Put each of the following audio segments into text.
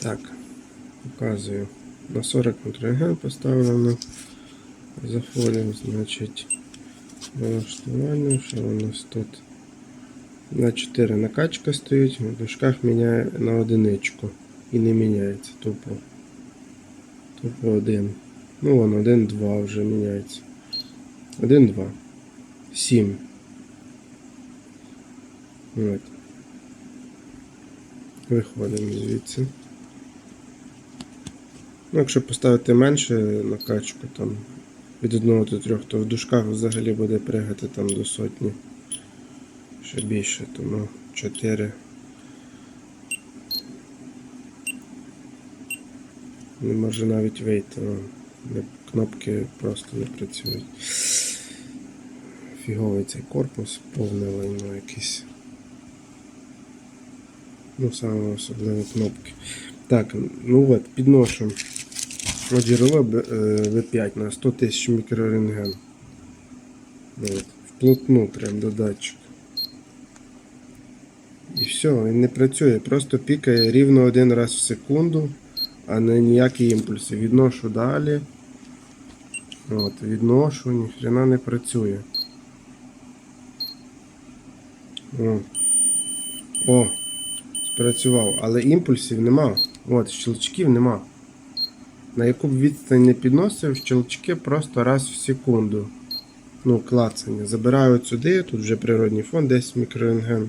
Так, показую. На 40 ген поставлено. Заходимо, значить, налаштування, що у нас тут. На 4 накачка стоїть, в дужках міняє на одиничку. І не міняється тупо. Тупо один. Ну вон, 1, 2 вже міняється. 1, 2. 7. От. Виходимо звідси. Ну, якщо поставити менше накачку там від 1 до 3, то в дужках взагалі буде пригати там до сотні. Ще більше, тому 4. Не може навіть вийти. о, Кнопки просто не працюють. Фіговий цей корпус, повне лайно якесь. Ну, саме особливо кнопки. Так, ну от, підношу джерело Б- е, V5 на 100 тисяч мікрорентген. Ну, От, вплотну прям до датчика. І все, він не працює, просто пікає рівно один раз в секунду, а не ніякі імпульси. Відношу далі. От, відношу, ніхрена не працює. О. О, спрацював, але імпульсів нема. От, щелчків нема. На яку б відстань не підносив, щелчки просто раз в секунду. Ну, клацання. Забираю от сюди, тут вже природний фон, 10 мікрорентген.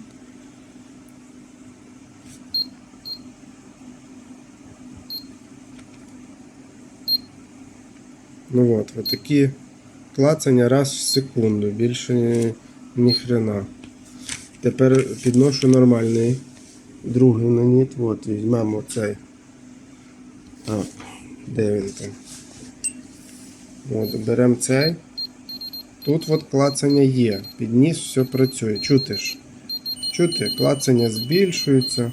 Ну от, от такі клацання раз в секунду, більше ні, ніхрена. Тепер підношу нормальний другий наніт. От, візьмемо цей. Так, де? От, беремо цей. Тут от клацання є. Підніс, все працює. Чути ж. Чути, клацання збільшується.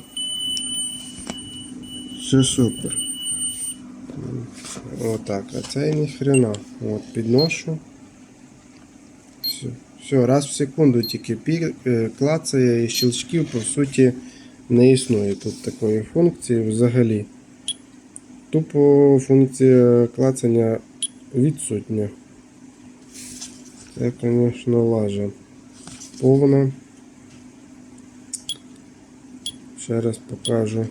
Все супер. Отак, а цей ніхрена. От, підношу. Все, все, раз в секунду тільки пі- е, клацає і щелчків по суті не існує тут такої функції взагалі. Тупо функція клацання відсутня. Це, звісно, лажа. Повна. Ще раз покажу.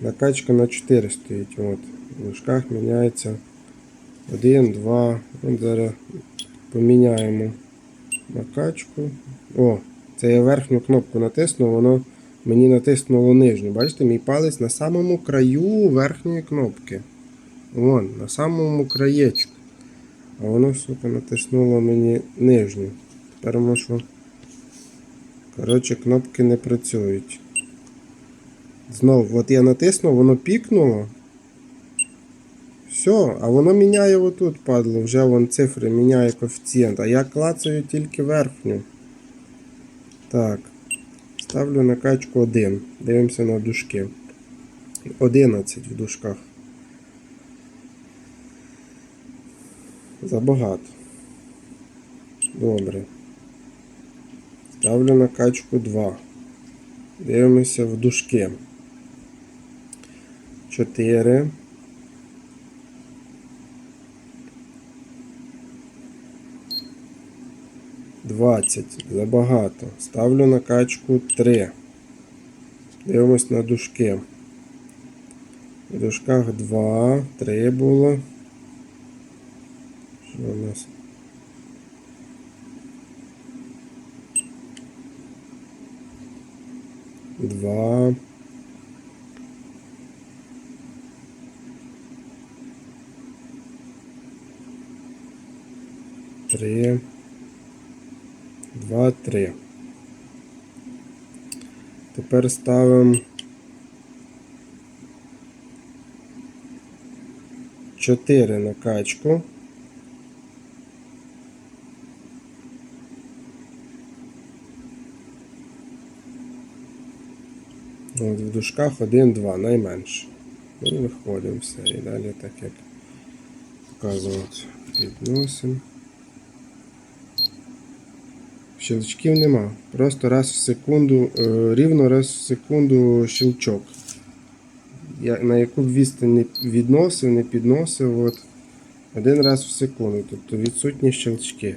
Накачка на 4 стоїть. От. В мішках міняється 1, 2. От зараз поміняємо накачку. О, це я верхню кнопку натиснув, воно мені натиснуло нижню. Бачите, мій палець на самому краю верхньої кнопки. Вон, на самому краєчку. А воно, сука, натиснуло мені нижню. Тепер можу. Коротше, кнопки не працюють. Знову, от я натиснув, воно пікнуло. Все, а воно міняє отут, падло, вже вон цифри міняє коефіцієнт, а я клацаю тільки верхню. Так. Ставлю накачку 1. Дивимося на дужки. 11 в дужках. Забагато. Добре. Ставлю накачку 2. Дивимося в дужки. 4. Двадцять. Забагато. Ставлю накачку 3. Дивимось на дужки. В дужках 2, 3 було. Що у нас? Два. Три. Два, три. Тепер ставимо чотири на качку. От в дужках 1-2, найменше. І виходимо все. І далі так як показувати. Підносимо. Щелчків нема. Просто раз в секунду, е, рівно раз в секунду щелчок. На яку б відстань не відносив, не підносив, от, один раз в секунду. Тобто відсутні щелчки.